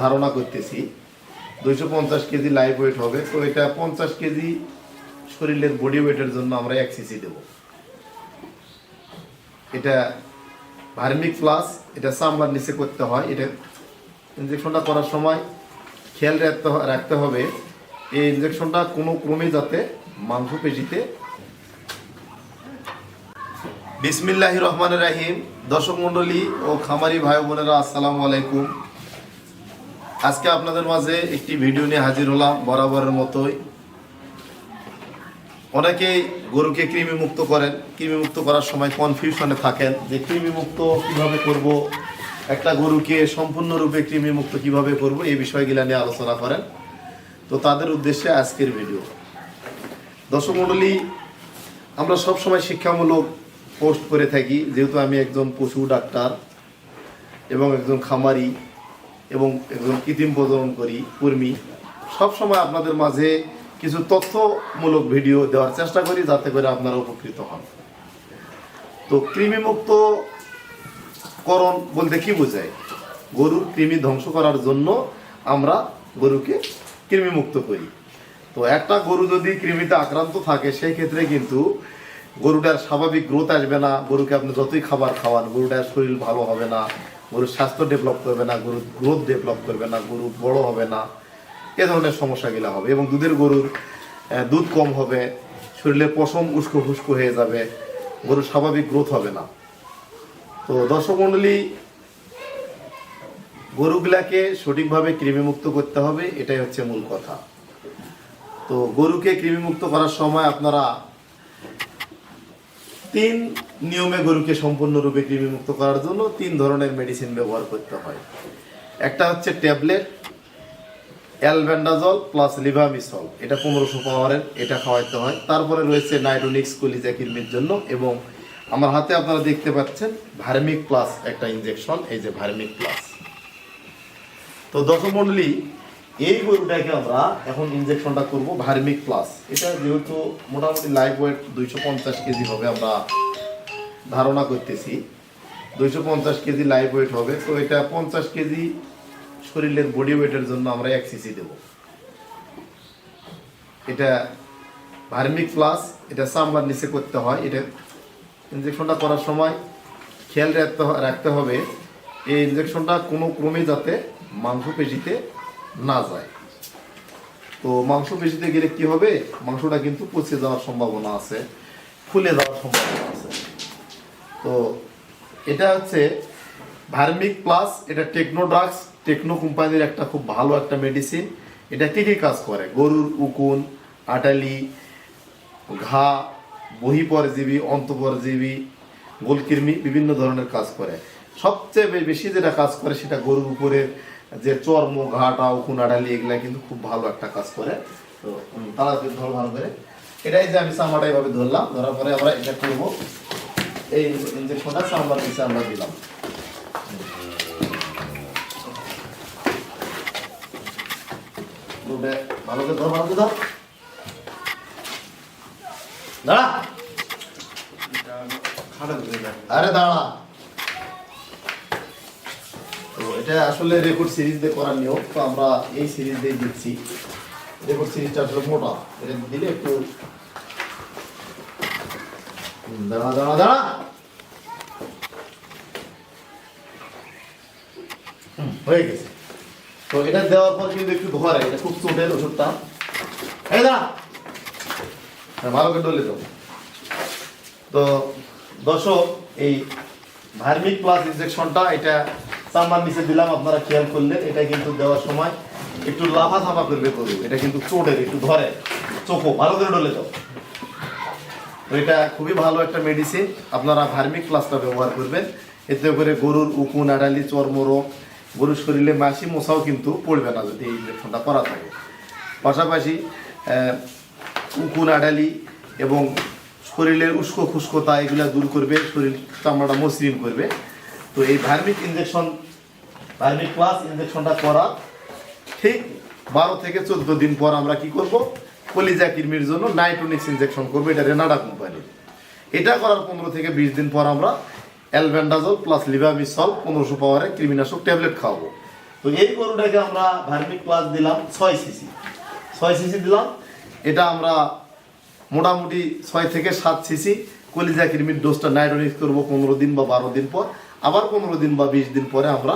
ধারণা করতেছি। দুইশো পঞ্চাশ কেজি লাইভ ওয়েট হবে, তো এটা পঞ্চাশ কেজি শরীরের বডি ওয়েটের জন্য আমরা এক সিসি দেব। এটা ভার্মিক প্লাস এটা চামড়ার নিচে করতে হয়। এটা ইঞ্জেকশনটা করার সময় খেয়াল রাখতে রাখতে হবে, এই ইঞ্জেকশনটা কোনো ক্রমে যাতে মাংসপেশিতে বিসমিল্লাহ রহমান রাহিম। দর্শক মণ্ডলী ও খামারি ভাই বোনেরা, আসসালামু আলাইকুম। আজকে আপনাদের মাঝে একটি ভিডিও নিয়ে হাজির হলাম বরাবরের মতোই। অনেকেই গরুকে কৃমি মুক্ত করেন। কৃমি মুক্ত করার সময় কনফিউশনে থাকেন যে কৃমি মুক্ত কীভাবে করব? একটা গরুকে সম্পূর্ণরূপে কৃমি মুক্ত কীভাবে করব? এই বিষয়গুলো নিয়ে আলোচনা করেন। তো তাদের উদ্দেশ্যে আজকের ভিডিও। দর্শক মণ্ডলী, আমরা সবসময় শিক্ষামূলক পোস্ট করে থাকি। যেহেতু আমি একজন পশু ডাক্তার এবং একজন খামারি এবং একজন কৃত্রিম প্রজনন করি, কর্মী। সবসময় আপনাদের মাঝে কিছু তথ্যমূলক ভিডিও দেওয়ার চেষ্টা করি যাতে করে আপনারা উপকৃত হন। তো কৃমিমুক্ত করণ বলতে কি বোঝায়? গরুর কৃমি ধ্বংস করার জন্য আমরা গরুকে কৃমিমুক্ত করি। তো একটা গরু যদি কৃমিতে আক্রান্ত থাকে, সেই ক্ষেত্রে কিন্তু গরুটার স্বাভাবিক গ্রোথ আসবে না। গরুকে আপনি যতই খাবার খাওয়ান, গরুটার শরীর ভালো হবে না। গরুর স্বাস্থ্য ডেভেলপ করবে না গরুর গ্রোথ ডেভেলপ করবে না, গরু বড় হবে না, এ ধরনের সমস্যাগুলো হবে এবং দুধের গরুর দুধ কম হবে শরীরে পশম উস্কো ফুস্কো হয়ে যাবে, গরুর স্বাভাবিক গ্রোথ হবে না। তো দর্শক মণ্ডলী, গরুগুলাকে সঠিকভাবে কৃমিমুক্ত করতে হবে, এটাই হচ্ছে মূল কথা। তো গরুকে কৃমিমুক্ত করার সময় আপনারা তিন নিয়মে গরুকে সম্পূর্ণরূপে কৃমিমুক্ত করার জন্য তিন ধরনের মেডিসিন ব্যবহার করতে হয়। একটা হচ্ছে ট্যাবলেট, অ্যালবেন্ডাজল প্লাস লিভামিসল। এটা পনেরোশো পাওয়ারের, এটা খাওয়াইতে হয়। তারপরে রয়েছে নাইট্রোনিক্স, কলিজা কৃমির জন্য এবং আমার হাতে আপনারা দেখতে পাচ্ছেন ভার্মিক প্লাস একটা ইঞ্জেকশন এই যে ভার্মিক প্লাস। তো দর্শক মন্ডলী এই গরুটাকে আমরা এখন ইনজেকশনটা করব ভার্মিক প্লাস এটা যেহেতু মোটামুটি লাইভ ওয়েট দুইশো পঞ্চাশ কেজি হবে আমরা ধারণা করতেছি। দুইশো পঞ্চাশ কেজি লাইভ ওয়েট হবে। তো এটা পঞ্চাশ কেজি শরীরের বডি ওয়েটের জন্য আমরা এক সিসি দেব। এটা ভার্মিক প্লাস এটা চামড়ার নিচে করতে হয়। এটা ইনজেকশনটা করার সময় খেয়াল রাখতে রাখতে হবে। এই ইনজেকশনটা কোনো ক্রমে যাতে মাংসপেশিতে না যায়। তো মাংসপেশিতে গেলে কি হবে? মাংসটা কিন্তু পচে যাওয়ার সম্ভাবনা আছে, ফুলে যাওয়ার সম্ভাবনা আছে। তো এটা হচ্ছে ভার্মিক প্লাস, এটা টেকনো ড্রাগস, টেকনো কোম্পানির একটা খুব ভালো একটা মেডিসিন। এটা কি কি কাজ করে? গরুর উকুন, আটালি, ঘা, বহিপরজীবী, অন্তপরজীবী, গোলকৃমি, বিভিন্ন ধরনের কাজ করে। সবচেয়ে বেশি যেটা কাজ করে সেটা গরুর উপরে যে চর্ম ঘাটা উকুন আড়ালি এগুলা কিন্তু খুব ভালো একটা কাজ করে। তো তাড়াতাড়ি ধরো ভালো করে। এটাই যে আমি চামড়াটা এইভাবে ধরলাম ধরার পরে আমরা এটা করব। এই ইঞ্জেকশনটা চামড়ার নিচে আমরা দিলাম। ভালো করে ধর ভালো করে ধর। দাঁড়া। আরে দাঁড়া। এটা আসলে রেকর্ড সিরিজ দিয়ে করার নিয়ম তো আমরা এই সিরিজ দিয়ে দিচ্ছি রেকর্ড সিরিজটা আসলে মোটা এটা দিলে একটু দাঁড়া দাঁড়া দাঁড়া। হয়ে গেছে। তো এটা দেওয়ার পর কিন্তু একটু ধরে এটা খুব চোটের ওষুধটা। এই দাঁড়া। হ্যাঁ, ভালো করে ডলে দাও তো দর্শক এই ভার্মিক প্লাস ইনজেকশনটা এটা চামড়ার নিচে দিলাম, আপনারা খেয়াল করলে এটা কিন্তু দেওয়ার সময় একটু লাফা থাপা করবে করবে এটা কিন্তু চোটের, একটু ধরে। চোখো ভালো করে ডলে তো এটা খুবই ভালো একটা মেডিসিন আপনারা ভার্মিক প্লাসটা ব্যবহার করবেন। এতে করে গরুর উকুন আড়ালি চর্মরোগ, গরুর শরীরে মাসি মশাও কিন্তু পড়বে না যদি এই ইনজেকশনটা করা থাকে। পাশাপাশি উকুন আড়ালি এবং শরীরের উস্কো খুস্কোতা এগুলা দূর করবে, শরীর চামড়াটা মসৃণ করবে। তো এই ভার্মিক ইনজেকশন ভার্মিক প্লাস ইনজেকশনটা করা, ঠিক বারো থেকে চোদ্দ দিন পর আমরা কি করব? কলিজা কৃমির জন্য নাইট্রোনিক্স ইনজেকশন করব, এটা রেনাডা কোম্পানির এটা করার পনেরো থেকে বিশ দিন পর আমরা অ্যালবেন্ডাজল প্লাস লিভামিসল পনেরোশো পাওয়ারে কৃমিনাশক ট্যাবলেট খাওয়াবো। তো এই গরুটাকে আমরা ভার্মিক প্লাস দিলাম ছয় সিসি ছয় সিসি দিলাম, এটা আমরা মোটামুটি ছয় থেকে সাত সিসি কলিজা কৃমির ডোজটা নাইট্রোনিক্স করব পনেরো দিন বা বারো দিন পর। আবার পনেরো দিন বা বিশ দিন পরে আমরা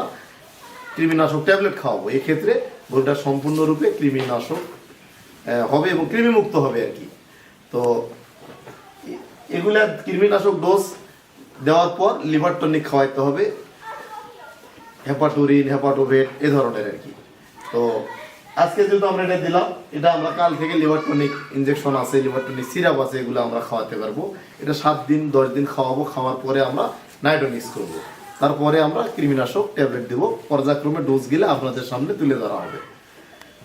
কৃমিনাশক ট্যাবলেট খাওয়াবো। এক্ষেত্রে গরুটা সম্পূর্ণরূপে কৃমিনাশক হবে এবং কৃমিমুক্ত হবে আর কি। তো এগুলা কৃমিনাশক ডোজ দেওয়ার পর লিভার টনিক খাওয়াইতে হবে, হেপাটোরিন, হেপাটোভেট, এ ধরনের আর কি। তো আজকে যেহেতু আমরা এটা দিলাম, এটা আমরা কাল থেকে লিভার টনিক ইনজেকশন আছে লিভারটনিক সিরাপ আছে, এগুলো আমরা খাওয়াতে পারব। এটা সাত দিন, দশ দিন খাওয়াবো, খাওয়ার পরে আমরা নাইট্রোনিক্স করব। তারপরে আমরা কৃমিনাশক ট্যাবলেট দেবো। পর্যায়ক্রমে ডোজ গেলে আপনাদের সামনে তুলে ধরা হবে।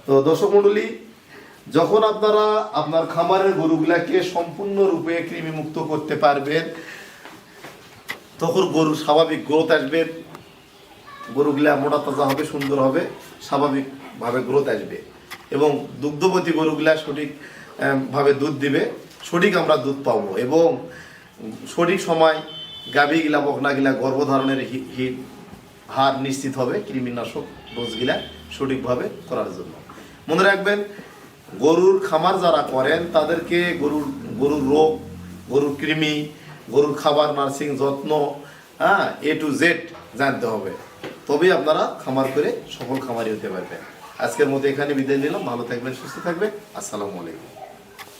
তো দর্শক মণ্ডলী, যখন আপনারা আপনার খামারের গরুগুলাকে সম্পূর্ণরূপে কৃমিমুক্ত করতে পারবেন, তখন গরুর স্বাভাবিক গ্রোথ আসবে। গরুগুলা মোটা তাজা হবে, সুন্দর হবে, স্বাভাবিকভাবে গ্রোথ আসবে। এবং দুগ্ধবতী গরুগুলা সঠিক ভাবে দুধ দিবে, সঠিক আমরা দুধ পাবো। এবং সঠিক সময় গাভী গিলা বকনা গিলা গর্ভধারণের হি- হি- হার নিশ্চিত হবে, কৃমিনাশক ডোজগুলা সঠিকভাবে করার জন্য। মনে রাখবেন, গরুর খামার যারা করেন, তাদেরকে গরুর গরুর রোগ, গরুর কৃমি, গরুর খাবার নার্সিং যত্ন হ্যাঁ এ টু জেড জানতে হবে। তবেই আপনারা খামার করে সফল খামারি হতে পারবেন। আজকের মতো এখানে বিদায় নিলাম। ভালো থাকবেন, সুস্থ থাকবেন। আসসালামু আলাইকুম।